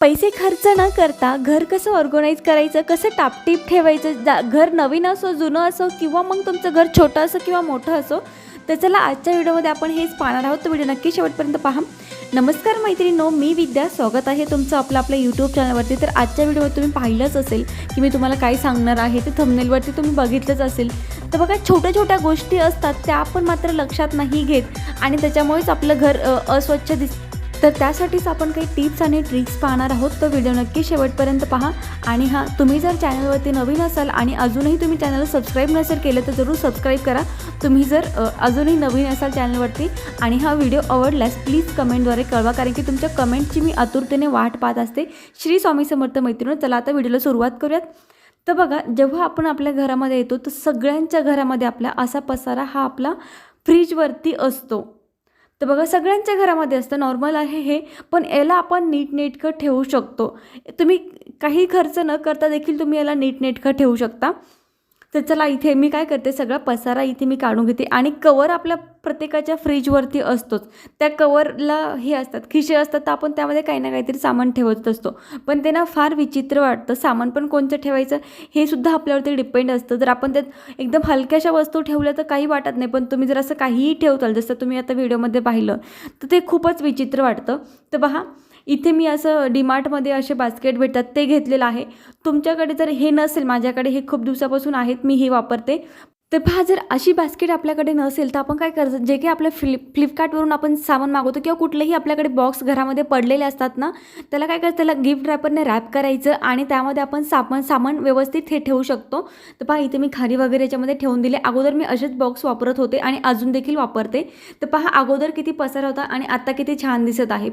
पैसे खर्च न करता घर कसं ऑर्गनाईज करायचं कसं टापटीप ठेवायचं जा घर नवीन असो जुनं असो किंवा मग तुमचं घर छोटं असो किंवा मोठं असो तर चला आजच्या व्हिडिओमध्ये आपण हेच पाहणार आहोत. तो व्हिडिओ नक्की शेवटपर्यंत पहा. नमस्कार मैत्रिणीनो मी विद्या. स्वागत आहे तुमचं आपलं आपल्या यूट्यूब चॅनलवरती तर आजच्या व्हिडिओमध्ये तुम्ही पाहिलंच असेल की मी तुम्हाला काय सांगणार आहे ते थंबनेलवरती तुम्ही बघितलंच असेल. तर बघा छोट्या छोट्या गोष्टी असतात त्या आपण मात्र लक्षात नाही घेत आणि त्याच्यामुळेच आपलं घर अस्वच्छ दिस तर त्यासाठीच आपण काही टिप्स आणि ट्रिक्स पाहणार आहोत. तर व्हिडिओ नक्की शेवटपर्यंत पहा. आणि हां तुम्ही जर चॅनलवरती नवीन असाल आणि अजूनही तुम्ही चॅनल सबस्क्राईब नसेल केलं तर जरूर सबस्क्राईब करा. तुम्ही जर अजूनही नवीन असाल चॅनलवरती आणि हा व्हिडिओ आवडल्यास प्लीज कमेंटद्वारे कळवा. कारण की तुमच्या कमेंटची मी आतुरतेने वाट पाहत असते. श्री स्वामी समर्थ मैत्रिणी चला आता व्हिडिओला सुरुवात करूयात. तर बघा जेव्हा आपण आपल्या घरामध्ये येतो तर सगळ्यांच्या घरामध्ये आपला असा पसारा हा आपला फ्रीजवरती असतो. तर बघा सगळ्यांच्या घरामध्ये असतं नॉर्मल आहे हे पण याला आपण नीटनेटकं ठेवू शकतो. तुम्ही काही खर्च न करता देखील तुम्ही याला नीटनेटकं ठेवू शकता. तर चला इथे मी काय करते सगळा पसारा इथे मी काढून घेते आणि कवर आपल्या प्रत्येकाच्या फ्रीजवरती असतोच. त्या कवरला हे असतात खिशे असतात तर आपण त्यामध्ये काही ना काहीतरी सामान ठेवत असतो. पण ते ना फार विचित्र वाटतं. सामान पण कोणतं ठेवायचं हे सुद्धा आपल्यावरती डिपेंड असतं. जर आपण त्यात एकदम हलक्याशा वस्तू ठेवल्या तर काही वाटत नाही पण तुम्ही जर असं काहीही ठेवताल जसं तुम्ही आता व्हिडिओमध्ये पाहिलं तर ते खूपच विचित्र वाटतं. तर पहा इथे मी असं डीमार्टमध्ये असे बास्केट भेटतात ते घेतलेलं आहे. तुमच्याकडे जर हे नसेल माझ्याकडे हे खूप दिवसापासून आहेत मी हे वापरते. तर पहा जर अशी बास्केट आपल्याकडे नसेल तर आपण काय करतो जे काही आपल्या फ्लिप फ्लिपकार्टवरून आपण सामान मागवतो किंवा कुठलेही आपल्याकडे बॉक्स घरामध्ये पडलेले असतात ना त्याला काय करायचं? त्याला गिफ्ट रॅपरने रॅप करायचं आणि त्यामध्ये आपण सामान सामान व्यवस्थित हे ठेवू शकतो. तर पहा इथे मी खारी वगैरे याच्यामध्ये ठेवून दिले. अगोदर मी असेच बॉक्स वापरत होते आणि अजून देखील वापरते. तर पहा अगोदर किती पसार होता आणि आत्ता किती छान दिसत आहे.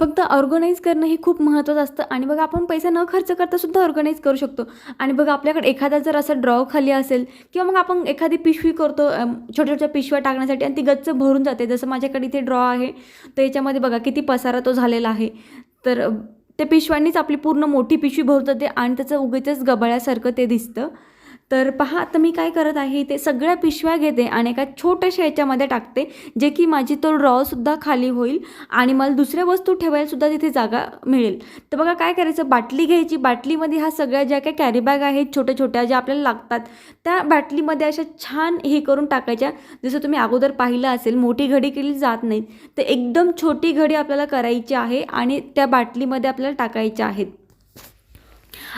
फक्त ऑर्गनाईज करणं हे खूप महत्त्वाचं असतं. आणि बघा आपण पैसा न खर्च करता सुद्धा ऑर्गनाईज करू शकतो. आणि बघा आपल्याकडे एखादा जर असा ड्रॉ खाली असेल किंवा मग आपण एखादी पिशवी करतो छोट्या छोट्या पिशव्या टाकण्यासाठी आणि ती गच्च भरून जाते. जसं माझ्याकडे इथे ड्रॉ आहे तर याच्यामध्ये बघा किती पसारा तो झालेला आहे. तर त्या पिशव्यांनीच आपली पूर्ण मोठी पिशवी भरत जाते आणि त्याचं उगीचच गबाळ्यासारखं ते दिसतं. तर पहा आता मी काय करत आहे ते सगळ्या पिशव्या घेते आणि एका छोट्याशा याच्यामध्ये टाकते जे की माझी तो रॉसुद्धा खाली होईल आणि मला दुसऱ्या वस्तू ठेवायलासुद्धा तिथे जागा मिळेल. तर बघा काय करायचं? बाटली घ्यायची. बाटलीमध्ये ह्या सगळ्या ज्या काही कॅरीबॅग आहेत छोट्या छोट्या ज्या आपल्याला लागतात त्या बाटलीमध्ये अशा छान हे करून टाकायच्या. जसं तुम्ही अगोदर पाहिलं असेल मोठी घडी केली जात नाही. तर एकदम छोटी घडी आपल्याला करायची आहे आणि त्या बाटलीमध्ये आपल्याला टाकायच्या आहेत.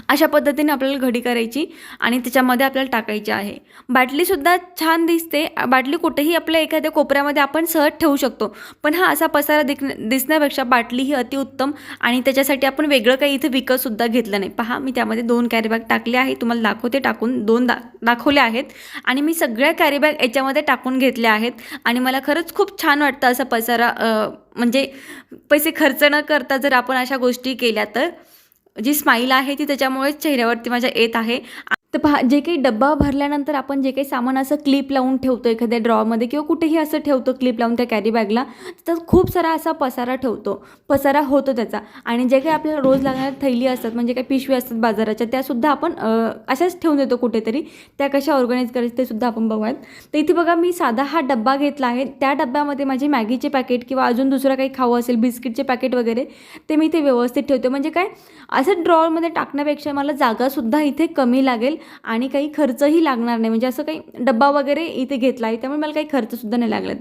अशा पद्धतीने आपल्याला घडी करायची आणि त्याच्यामध्ये आपल्याला टाकायची आहे. बाटलीसुद्धा छान दिसते. बाटली कुठेही आपल्या एखाद्या कोपऱ्यामध्ये आपण सहज ठेवू शकतो. पण हा असा पसारा दिख दिसण्यापेक्षा बाटली ही अतिउत्तम आणि त्याच्यासाठी आपण वेगळं काही इथे विकतसुद्धा घेतलं नाही. पहा मी त्यामध्ये दोन कॅरीबॅग टाकले आहे. तुम्हाला दाखवते टाकून दोन दा दाखवले आहेत. आणि मी सगळ्या कॅरीबॅग याच्यामध्ये टाकून घेतल्या आहेत. आणि मला खरंच खूप छान वाटतं असा पसारा म्हणजे पैसे खर्च न करता जर आपण अशा गोष्टी केल्या तर. जी स्माईल आहे ती त्याच्यामुळेच चेहऱ्यावरती माझ्या येत आहे. तर पहा जे काही डब्बा भरल्यानंतर आपण जे काही सामान असं क्लिप लावून ठेवतो एखाद्या ड्रॉमध्ये किंवा कुठेही असं ठेवतो क्लिप लावून त्या कॅरी बॅगला तर खूप सारा असा पसारा ठेवतो. पसारा होतो त्याचा. आणि जे काही आपल्याला रोज लागणाऱ्या थैली असतात म्हणजे काही पिशवी असतात बाजाराच्या त्यासुद्धा आपण अशाच ठेवून देतो कुठेतरी. त्या कशा ऑर्गनाईज करायचं ते सुद्धा आपण बघूयात. तर इथे बघा मी साधा हा डब्बा घेतला आहे. त्या डब्यामध्ये माझे मॅगीचे पॅकेट किंवा अजून दुसरं काही खावं असेल बिस्किटचे पॅकेट वगैरे ते मी इथे व्यवस्थित ठेवते. म्हणजे काय असं ड्रॉवरमध्ये टाकण्यापेक्षा मला जागासुद्धा इथे कमी लागेल. आणि काही खर्चही लागणार नाही. म्हणजे असं काही डब्बा वगैरे इथे घेतला आहे त्यामुळे मला काही खर्चसुद्धा नाही लागलेत.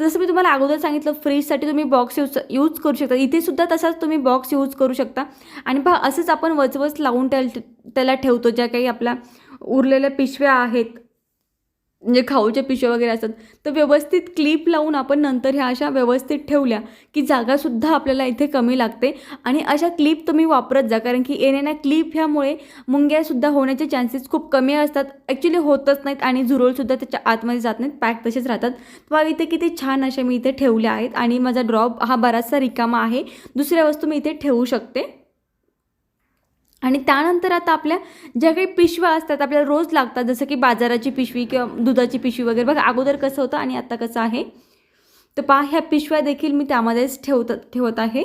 तसं जसं मी तुम्हाला अगोदर सांगितलं फ्रीजसाठी तुम्ही बॉक्स यूज यूज करू शकता. इथेसुद्धा तसाच तुम्ही बॉक्स यूज करू शकता. आणि पहा असंच आपण वचवच लावून त्या त्याला ठेवतो. ज्या काही आपल्या उरलेल्या पिशव्या आहेत म्हणजे खाऊच्या पिशव्या वगैरे असतात तर व्यवस्थित क्लिप लावून आपण नंतर ह्या अशा व्यवस्थित ठेवल्या की जागासुद्धा आपल्याला इथे कमी लागते. आणि अशा क्लिप तुम्ही वापरत जा कारण की येण्याना क्लिप ह्यामुळे मुंग्यासुद्धा होण्याचे चान्सेस खूप कमी असतात. ॲक्च्युली होतच नाहीत आणि झुरळसुद्धा त्याच्या आतमध्ये जात नाहीत पॅक तसेच राहतात. तर इथे किती छान अशा मी इथे ठेवल्या आहेत आणि माझा ड्रॉप हा बराचसा रिकामा आहे. दुसऱ्या वस्तू मी इथे ठेवू शकते. आणि त्यानंतर आता आपल्या ज्या काही पिशव्या असतात आपल्याला रोज लागतात जसं की बाजाराची पिशवी किंवा दुधाची पिशवी वगैरे. बघा अगोदर कसं होतं आणि आत्ता कसं आहे? तर पहा ह्या पिशव्या देखील मी त्यामध्येच ठेवत ठेवत आहे.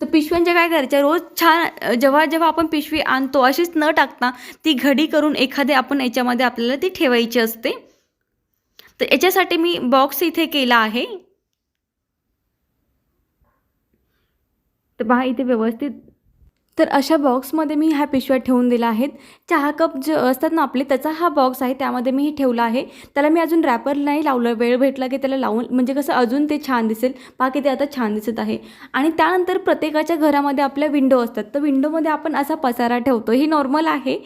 तर पिशव्यांच्या काय करायच्या रोज छान जेव्हा जेव्हा आपण पिशवी आणतो अशीच न टाकता ती घडी करून एखादे आपण याच्यामध्ये आपल्याला ती ठेवायची असते. तर याच्यासाठी मी बॉक्स इथे केला आहे. तर पहा इथे व्यवस्थित. तर अशा बॉक्समध्ये मी ह्या पिशव्या ठेवून दिल्या आहेत. चहा कप जे असतात ना आपले त्याचा हा बॉक्स आहे त्यामध्ये मी हे ठेवला आहे. त्याला मी अजून रॅपर नाही लावलं. वेळ भेटला की त्याला लावून म्हणजे कसं अजून ते छान दिसेल. पहा की ते आता छान दिसत आहे. आणि त्यानंतर प्रत्येकाच्या घरामध्ये आपल्या विंडो असतात. तर विंडोमध्ये आपण असा पसारा ठेवतो. हे नॉर्मल आहे.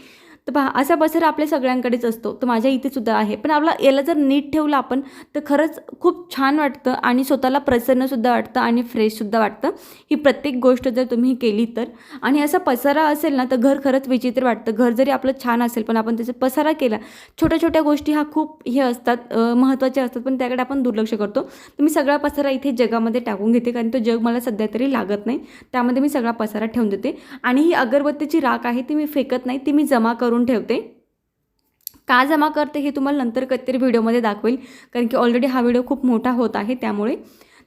तर पहा असा पसर आपल्या सगळ्यांकडेच असतो. तर माझ्या इथे सुद्धा आहे. पण आपला याला जर नीट ठेवलं आपण तर खरंच खूप छान वाटतं आणि स्वतःला प्रसन्नसुद्धा वाटतं आणि फ्रेशसुद्धा वाटतं. ही प्रत्येक गोष्ट जर तुम्ही केली तर. आणि असा पसारा असेल ना तर घर खरंच विचित्र वाटतं. घर जरी आपलं छान असेल पण आपण त्याचा पसारा केला छोट्या छोट्या गोष्टी हा खूप हे असतात महत्त्वाच्या असतात. पण त्याकडे आपण दुर्लक्ष करतो. तर मी सगळा पसारा इथे जगामध्ये टाकून घेते कारण तो जग मला सध्या तरी लागत नाही. त्यामध्ये मी सगळा पसारा ठेवून देते. आणि ही अगरबत्तीची राख आहे ती मी फेकत नाही ती मी जमा करून करून ठेवते. का जमा करते हे तुम्हाला नंतर कधीतरी व्हिडिओमध्ये दाखवेल कारण की ऑलरेडी हा व्हिडिओ खूप मोठा होत आहे त्यामुळे.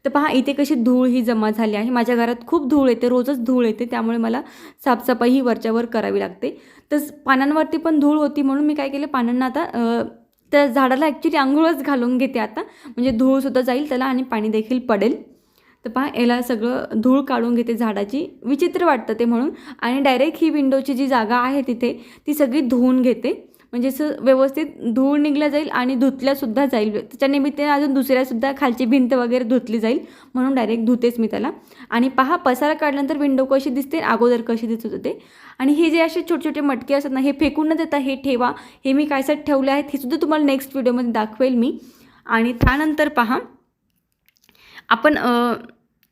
तर पहा इथे कशी धूळ ही जमा झाली आहे. माझ्या घरात खूप धूळ येते रोजच धूळ येते त्यामुळे मला साफसफाई ही वरच्यावर करावी लागते. तर पानांवरती पण धूळ होती म्हणून मी काय केलं पानांना आता त्या झाडाला ॲक्च्युली आंघोळच घालून घेते आता. म्हणजे धूळसुद्धा जाईल त्याला आणि पाणी देखील पडेल. तर पहा याला सगळं धूळ काढून घेते झाडाची. विचित्र वाटतं ते म्हणून. आणि डायरेक्ट ही विंडोची जी जागा आहे तिथे ती सगळी धुवून घेते. म्हणजे असं व्यवस्थित धूळ निघल्या जाईल आणि धुतल्यासुद्धा जाईल. त्याच्या निमित्ताने अजून दुसऱ्यासुद्धा खालची भिंत वगैरे धुतली जाईल. म्हणून डायरेक्ट धुतेच मी त्याला. आणि पहा पसारा काढल्यानंतर विंडो कशी दिसते अगोदर कशी दिसत होते. आणि हे जे असे छोटे छोटे मटके असतात ना हे फेकून न देता हे ठेवा. हे मी कायसाठी ठेवले आहेत हे सुद्धा तुम्हाला नेक्स्ट व्हिडिओमध्ये दाखवेल मी. आणि त्यानंतर पहा आपण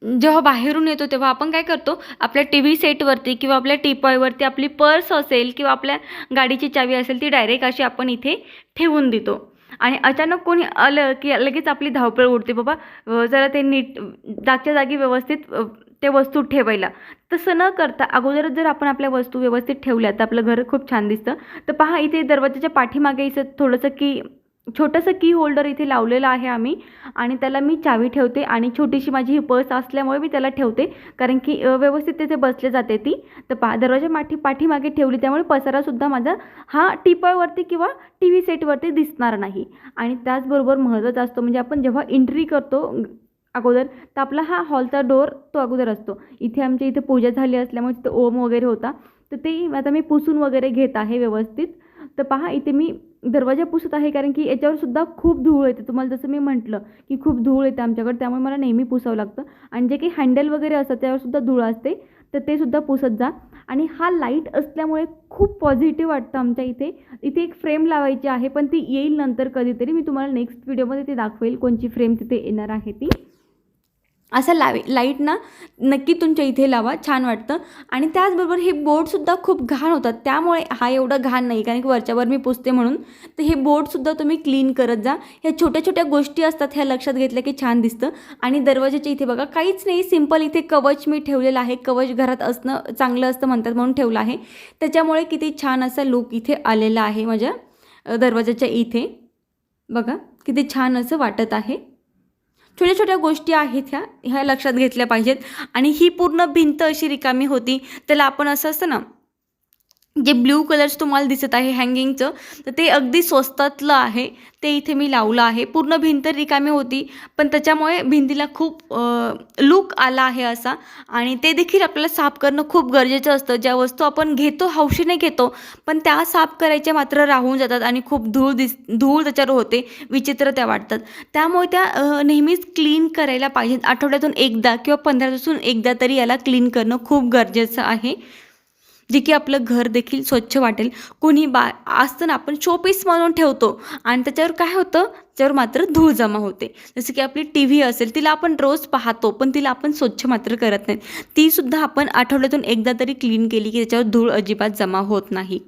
जेव्हा बाहेरून येतो तेव्हा आपण काय करतो? आपल्या टी व्ही सेटवरती किंवा आपल्या टीपॉयवरती आपली पर्स असेल किंवा आपल्या गाडीची चावी असेल ती डायरेक्ट अशी आपण इथे ठेवून देतो. आणि अचानक कोणी आलं की लगेच आपली धावपळ उडते. बाबा जरा ते नीट जागच्या जागी व्यवस्थित ते वस्तू ठेवायला. तसं न करता अगोदरच जर आपण आपल्या वस्तू व्यवस्थित ठेवल्या तर आपलं घर खूप छान दिसतं तर पहा इथे दरवाजाच्या पाठीमागे इथं थोडंसं की छोटंसं की होल्डर इथे लावलेलं आहे आम्ही. आणि त्याला मी चावी ठेवते आणि छोटीशी माझी ही पर्स असल्यामुळे मी त्याला ठेवते. कारण की व्यवस्थित तिथे बसले जाते ती. तर पा दरवाजा माठी पाठीमागे ठेवली त्यामुळे पसारासुद्धा माझा हा टिपळवरती किंवा टी व्ही सेटवरती दिसणार नाही. आणि त्याचबरोबर महत्त्वाचा असतो म्हणजे आपण जेव्हा एंट्री करतो अगोदर तर आपला हा हॉलचा डोअर तो अगोदर असतो. इथे आमच्या इथे पूजा झाली असल्यामुळे तिथं ओम वगैरे होता. तर ते आता मी पुसून वगैरे घेत आहे व्यवस्थित. तर पहा इथे मी दरवाजा पुसत आहे कारण की याच्यावरसुद्धा खूप धूळ येते. तुम्हाला जसं मी म्हटलं की खूप धूळ येते आमच्याकडे त्यामुळे मला नेहमी पुसावं लागतं. आणि जे काही हँडल वगैरे असतात त्यावरसुद्धा धूळ असते तर ते सुद्धा पुसत जा. आणि हा लाइट असल्यामुळे खूप पॉझिटिव्ह वाटतं आमच्या इथे. इथे एक फ्रेम लावायची आहे पण ती येईल नंतर कधीतरी. मी तुम्हाला नेक्स्ट व्हिडिओमध्ये ते दाखवेल कोणची फ्रेम तिथे येणार आहे ती. असं लावे लाइट ना नक्की तुमच्या इथे लावा छान वाटतं. आणि त्याचबरोबर हे बोर्डसुद्धा खूप घाण होतात. त्यामुळे हा एवढा घाण नाही कारण की वरच्यावर मी पुसते म्हणून. तर हे बोर्डसुद्धा तुम्ही क्लीन करत जा. ह्या छोट्या छोट्या गोष्टी असतात ह्या लक्षात घेतल्या की छान दिसतं. आणि दरवाजाच्या इथे बघा काहीच नाही. सिंपल इथे कवच मी ठेवलेलं आहे. कवच घरात असणं चांगलं असतं म्हणतात म्हणून ठेवलं आहे. त्याच्यामुळे किती छान असा लुक इथे आलेला आहे माझ्या दरवाजाच्या इथे. बघा किती छान असं वाटत आहे. छोट्या छोट्या गोष्टी आहेत ह्या ह्या लक्षात घेतल्या पाहिजेत. आणि ही पूर्ण भिंत अशी रिकामी होती. त्याला आपण असं असतं ना जे ब्ल्यू कलर्स तुम्हाला दिसत आहे हँगिंगचं तर ते अगदी स्वस्तातलं आहे. ते इथे मी लावलं आहे. पूर्ण भिंत रिकामी होती पण त्याच्यामुळे भिंतीला खूप लुक आला आहे असा. आणि ते देखील आपल्याला साफ करणं खूप गरजेचं असतं. ज्या वस्तू आपण घेतो हौशीने घेतो पण त्या साफ करायच्या मात्र राहून जातात आणि खूप धूळ दिस धूळ त्याच्यावर होते विचित्र त्या वाटतात. त्यामुळे त्या नेहमीच क्लीन करायला पाहिजेत. आठवड्यातून एकदा किंवा पंधरा दिवसून एकदा तरी याला क्लीन करणं खूप गरजेचं आहे. जे की आपलं घर देखील स्वच्छ वाटेल. कोणी बा असतं ना आपण शोपीस म्हणून ठेवतो. आणि त्याच्यावर काय होतं? त्याच्यावर मात्र धूळ जमा होते. जसं की आपली टी व्ही असेल तिला आपण रोज पाहतो पण तिला आपण स्वच्छ मात्र करत नाही. तीसुद्धा आपण आठवड्यातून एकदा तरी क्लीन केली की त्याच्यावर धूळ अजिबात जमा होत नाही.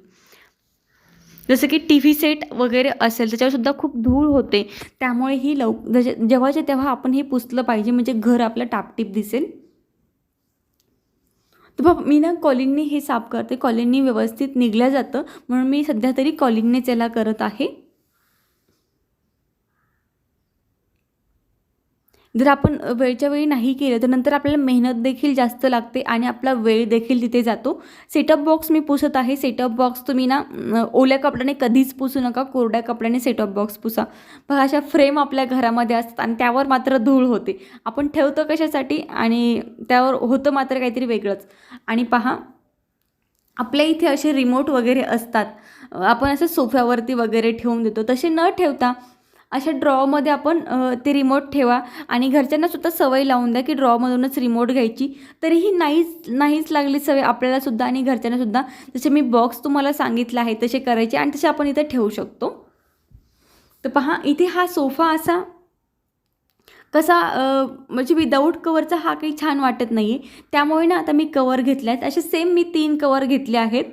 जसं की टी व्ही सेट वगैरे असेल त्याच्यावर सुद्धा खूप धूळ होते. त्यामुळे ही लव जेव्हाच्या तेव्हा आपण हे पुसलं पाहिजे म्हणजे घर आपलं टापटीप दिसेल. तर बाबा मी ना कॉलिंगने हे साफ करते. कॉलिंगनी व्यवस्थित निघल्या जातं. म्हणून मी सध्या तरी कॉलिंगनेच याला करत आहे. जर आपण वेळच्या वेळी नाही केलं तर नंतर आपल्याला मेहनत देखील जास्त लागते आणि आपला वेळ देखील तिथे जातो. सेटअप बॉक्स मी पुसत आहे. सेटअप बॉक्स तुम्ही ना ओल्या कपड्याने कधीच पुसू नका. कोरड्या कपड्याने सेटअप बॉक्स पुसा. बघा अशा फ्रेम आपल्या घरामध्ये असतात आणि त्यावर मात्र धूळ होते. आपण ठेवतो कशासाठी? आणि त्यावर होतं मात्र काहीतरी वेगळंच. आणि पहा आपल्या इथे असे रिमोट वगैरे असतात. आपण असं सोफ्यावरती वगैरे ठेवून देतो. तसे न ठेवता अशा ड्रॉमध्ये आपण ते रिमोट ठेवा. आणि घरच्यांनासुद्धा सवय लावून द्या की ड्रॉमधूनच रिमोट घ्यायची. तरीही नाहीच नाहीच लागली सवय आपल्यालासुद्धा आणि घरच्यांनासुद्धा जसे मी बॉक्स तुम्हाला सांगितलं आहे तसे करायचे आणि तसे आपण इथे ठेवू शकतो. तर पहा इथे हा सोफा असा कसा म्हणजे विदाऊट कवरचा हा काही छान वाटत नाही आहे त्यामुळे ना आता मी कवर घेतल्या आहेत असे सेम मी तीन कवर घेतले आहेत.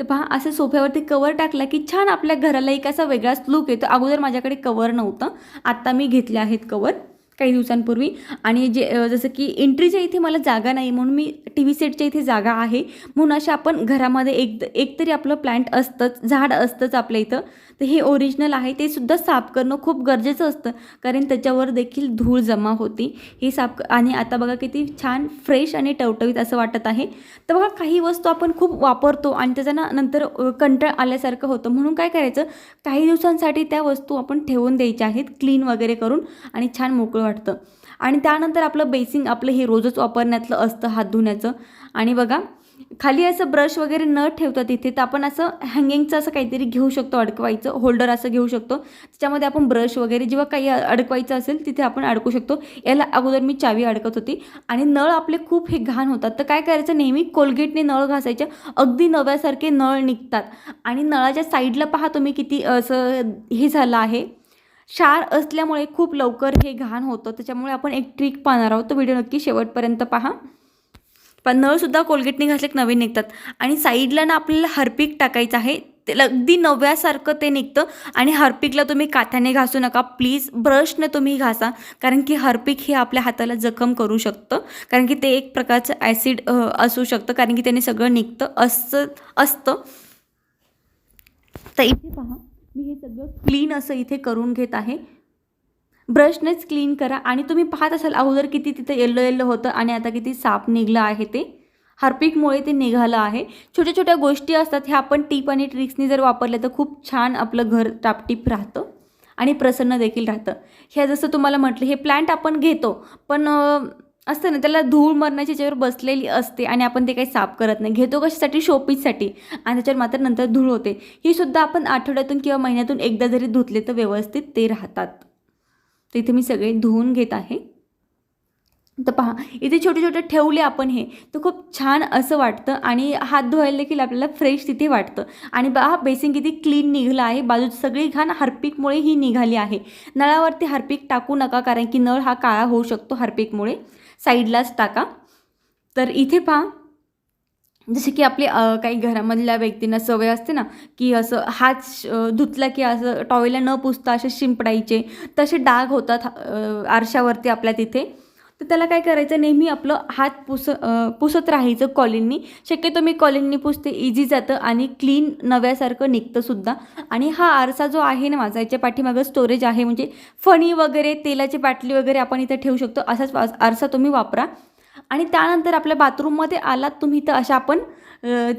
तर पहा असं सोफ्यावरती कवर टाकला की छान आपल्या घराला एक असा वेगळाच लुक येतो. अगोदर माझ्याकडे कवर नव्हतं. आत्ता मी घेतले आहेत कवर काही दिवसांपूर्वी. आणि जे जसं की एंट्रीच्या इथे मला जागा नाही म्हणून मी टी व्ही सेटच्या इथे जागा आहे. म्हणून अशा आपण घरामध्ये एक एक तरी आपलं प्लांट असतंच झाड असतंच आपल्या इथं. तर हे ओरिजिनल आहे. ते सुद्धा साफ करणं खूप गरजेचं असतं. कारण त्याच्यावर देखील धूळ जमा होती. हे साफ आणि आता बघा किती छान फ्रेश आणि टवटवीत असं वाटत आहे. तर बघा काही वस्तू आपण खूप वापरतो आणि त्याचा ना नंतर कंटाळ आल्यासारखं होतं. म्हणून काय करायचं? काही दिवसांसाठी त्या वस्तू आपण ठेवून द्यायच्या आहेत. क्लीन वगैरे करून आणि छान मोकळं वाटतं. आणि त्यानंतर आपलं बेसिंग आपलं हे रोजच वापरण्यातलं असतं हात धुण्याचं. आणि बघा खाली असं ब्रश वगैरे न ठेवता तिथे तर आपण असं हँगिंगचं असं काहीतरी घेऊ शकतो अडकवायचं होल्डर असं घेऊ शकतो. त्याच्यामध्ये आपण ब्रश वगैरे जेव्हा काही अडकवायचं असेल तिथे आपण अडकू शकतो. याला अगोदर मी चावी अडकत होती. आणि नळ आपले खूप हे घाण होतात. तर काय करायचं नेहमी कोलगेटने नळ घासायचे. अगदी नव्यासारखे नळ निघतात. आणि नळाच्या साईडला पहा तुम्ही किती असं हे झालं आहे. क्षार असल्यामुळे खूप लवकर हे घाण होतं. त्याच्यामुळे आपण एक ट्रिक पाहणार आहोत. तो व्हिडिओ नक्की शेवटपर्यंत पहा. पण नळसुद्धा कोलगेटने घासले नवीन निघतात. आणि साईडला ना आपल्याला हरपीक टाकायचं आहे. ते अगदी नव्यासारखं ते निघतं. आणि हरपीकला तुम्ही काथ्याने घासू नका. प्लीज ब्रशने तुम्ही घासा. कारण की हरपीक हे आपल्या हाताला जखम करू शकतं. कारण की ते एक प्रकारचं ॲसिड असू शकतं. कारण की त्याने सगळं निघतं असं असतं. तर इथे पहा. मी हे सगळं क्लीन असं इथे करून घेत आहे. ब्रशनेच क्लीन करा आणि तुम्ही पाहत असाल अगोदर किती तिथं येल्लो येल्लो होतं आणि आता किती साप निघलं आहे ते. हार्पिकमुळे ते निघालं आहे. छोट्या छोट्या गोष्टी असतात ह्या आपण टीप आणि ट्रिक्सनी जर वापरल्या तर खूप छान आपलं घर टापटीप राहतं आणि प्रसन्न देखील राहतं. ह्या जसं तुम्हाला म्हटलं हे प्लांट आपण घेतो पण असतं ना त्याला धूळ मरणाची याच्यावर बसलेली असते आणि आपण ते काही साफ करत नाही. घेतो कशासाठी? शोपीससाठी. आणि त्याच्यावर मात्र नंतर धूळ होते. ही सुद्धा आपण आठवड्यातून किंवा महिन्यातून एकदा जरी धुतले तर व्यवस्थित ते राहतात. तर इथे मी सगळे धुवून घेत आहे. तर पहा इथे छोटे छोटे ठेवले आपण हे. तर खूप छान असं वाटतं आणि हात धुवायला देखील आपल्याला फ्रेश तिथे वाटतं. आणि बा हा बेसिन किती क्लीन निघलं आहे. बाजूची सगळी घाण हार्पिकमुळे ही निघाली आहे. नळावरती हार्पिक टाकू नका कारण की नळ हा काळा होऊ शकतो हार्पिकमुळे. साईडलाच टाका. तर इथे पहा. जसे की आपले काही घरामधल्या व्यक्तींना सवय असते ना की असं हात धुतला की असं टॉवेला न पुसता असे शिंपडायचे. तसे डाग होतात आरशावरती आपल्या तिथे. तर त्याला काय करायचं नेहमी आपलं हात पुस पुसत राहायचं कॉलिननी. शक्यतो मी कॉलिननी पुसते इझी जातं आणि क्लीन नव्यासारखं निघतंसुद्धा आणि हा आरसा जो आहे ना माझा याच्या पाठीमागं स्टोरेज आहे. म्हणजे फणी वगैरे तेलाची बाटली वगैरे आपण इथं ठेवू शकतो. असाच आरसा तुम्ही वापरा. आणि त्यानंतर आपल्या बाथरूममध्ये आलात तुम्ही तर अशा आपण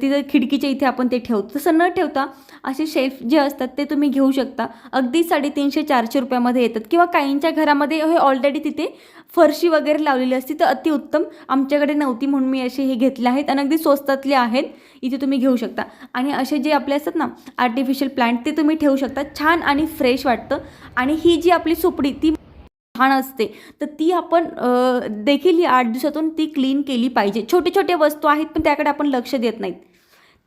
तिथं खिडकीच्या इथे आपण ते ठेवतो. तसं न ठेवता असे शेल्फ जे असतात ते तुम्ही घेऊ शकता. अगदी साडेतीनशे चारशे रुपयामध्ये येतात. किंवा काहींच्या घरामध्ये हे ऑलरेडी तिथे फरशी वगैरे लावलेली असते तर अतिउत्तम. आमच्याकडे नव्हती म्हणून मी असे हे घेतले आहेत आणि अगदी स्वस्तातले आहेत. इथे तुम्ही घेऊ शकता. आणि असे जे आपले असतात ना आर्टिफिशियल प्लांट ते तुम्ही ठेवू शकता. छान आणि फ्रेश वाटतं. आणि ही जी आपली सुपडी ती छान असते. तर ती आपण देखील ही आठ दिवसातून ती क्लीन केली पाहिजे. छोटे छोटे वस्तू आहेत पण त्याकडे आपण लक्ष देत नाहीत.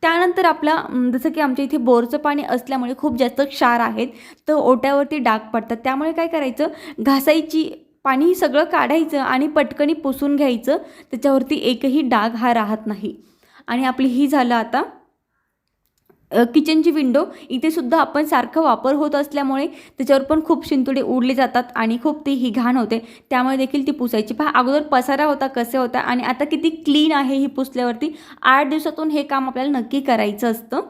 त्यानंतर आपला जसं की आमच्या इथे बोरचं पाणी असल्यामुळे खूप जास्त क्षार आहेत तर ओट्यावरती डाग पडतात. त्यामुळे काय करायचं घासायची पाणी सगळं काढायचं आणि पटकनी पुसून घ्यायचं. त्याच्यावरती एकही डाग हा राहत नाही. आणि आपली ही झालं आता किचनची विंडो इथे सुद्धा आपण सारखं वापर होत असल्यामुळे त्याच्यावर पण खूप शिंतोडे उडले जातात आणि खूप ती ही घाण होते. त्यामुळे देखील ती पुसायची. पहा अगोदर पसारा होता कसे होता आणि आता किती क्लीन आहे ही पुसल्यावरती. आठ दिवसातून हे काम आपल्याला नक्की करायचं असतं.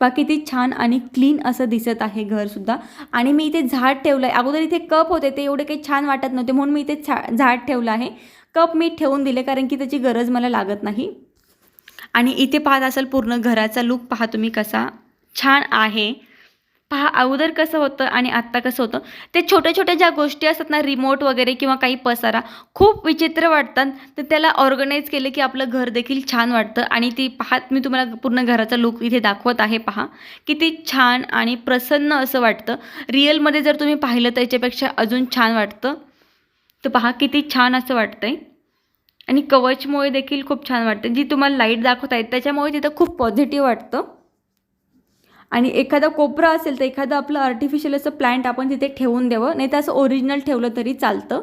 बा किती छान आणि क्लीन असं दिसत आहे घरसुद्धा आणि मी इथे झाड ठेवलं आहे अगोदर इथे कप होते ते एवढे काही छान वाटत नव्हते म्हणून मी इथे छा झाड ठेवलं आहे. कप मी ठेवून दिले कारण की त्याची गरज मला लागत नाही. आणि इथे पाहत असाल पूर्ण घराचा लुक पहा तुम्ही कसा छान आहे. पहा अगोदर कसं होतं आणि आत्ता कसं होतं. ते छोट्या छोट्या ज्या गोष्टी असतात ना रिमोट वगैरे किंवा काही पसारा खूप विचित्र वाटतात. तर त्याला ऑर्गनाईज केलं की आपलं घर देखील छान वाटतं. आणि ती पाहत मी तुम्हाला पूर्ण घराचा लुक इथे दाखवत आहे पहा. किती छान आणि प्रसन्न असं वाटतं. रिअलमध्ये जर तुम्ही पाहिलं तर याच्यापेक्षा अजून छान वाटतं. तर पहा किती छान असं वाटतंय. आणि कवचमुळे देखील खूप छान वाटतं. जी तुम्हाला लाइट दाखवत आहेत त्याच्यामुळे तिथं खूप पॉझिटिव्ह वाटतं. आणि एखादा कोपरा असेल तर एखादं आपलं आर्टिफिशियल असं प्लांट आपण तिथे ठेवून द्यावं. नाही तर असं ओरिजिनल ठेवलं तरी चालतं.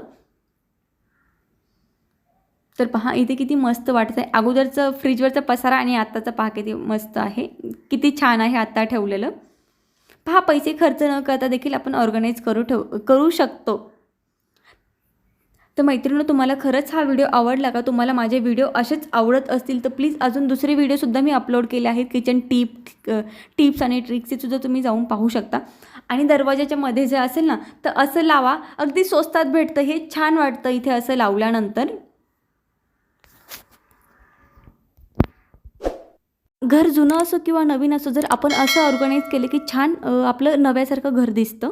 तर पहा इथे किती मस्त वाटत आहे अगोदरचं फ्रीजवरचा पसारा आणि आत्ताचा पहा किती मस्त आहे. किती छान आहे आत्ता ठेवलेलं. पहा पैसे खर्च न करता देखील आपण ऑर्गनाईज करू ठेव करू शकतो. तर मैत्रिणी तुम्हाला खरंच हा व्हिडिओ आवडला का? तुम्हाला माझे व्हिडिओ असेच आवडत असतील तर प्लीज अजून दुसरे व्हिडिओसुद्धा मी अपलोड केले आहेत. किचन टीप टिप्स आणि ट्रिक्सचेसुद्धा तुम्ही जाऊन पाहू शकता. आणि दरवाजाच्या मध्ये जे असेल ना तर असं लावा. अगदी स्वस्तात भेटतं हे छान वाटतं इथे असं लावल्यानंतर. घर जुनं असो किंवा नवीन असो जर आपण असं ऑर्गनाईज केलं की छान आपलं नव्यासारखं घर दिसतं.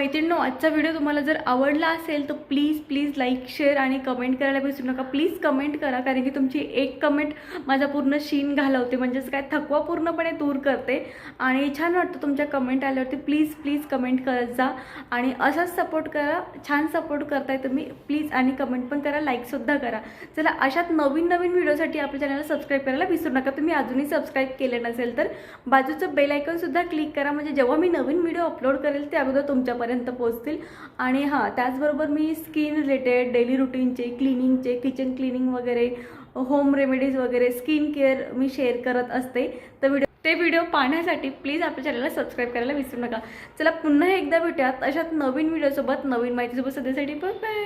मैत्रिणींनो आजचा व्हिडिओ तुम्हाला जर आवडला असेल तर प्लीज प्लीज लाईक शेअर आणि कमेंट करायला विसरू नका. प्लीज कमेंट करा कारण की तुमची एक कमेंट माझा पूर्ण शीन घालवते. म्हणजेच काय? थकवा पूर्णपणे दूर करते. आणि छान वाटतं तुमच्या कमेंट आल्यावरती. प्लीज प्लीज कमेंट करत जा. आणि असाच सपोर्ट करा छान सपोर्ट करताय तुम्ही प्लीज आणि कमेंट पण करा लाईकसुद्धा करा. चला अशात नवीन नवीन व्हिडिओसाठी आपल्या चॅनलला सबस्क्राईब करायला विसरू नका. तुम्ही अजूनही सबस्क्राईब केले नसेल तर बाजूचं बेल आयकनसुद्धा क्लिक करा. म्हणजे जेव्हा मी नवीन व्हिडिओ अपलोड करेल ते अगोदर तुमच्यापर्यंत पोहोचतील. आणि हां त्याचबरोबर मी स्किन रिलेटेड डेली रुटीनचे क्लिनिंगचे किचन क्लिनिंग वगैरे होम रेमेडीज वगैरे स्किन केअर मी शेअर करत असते. तर व्हिडिओ ते व्हिडिओ पाहण्यासाठी प्लीज आपल्या चॅनलला सबस्क्राईब करायला विसरू नका. चला पुन्हा एकदा भेटूयात अशात नवीन व्हिडिओसोबत नवीन माहितीसोबत. सध्यासाठी बाय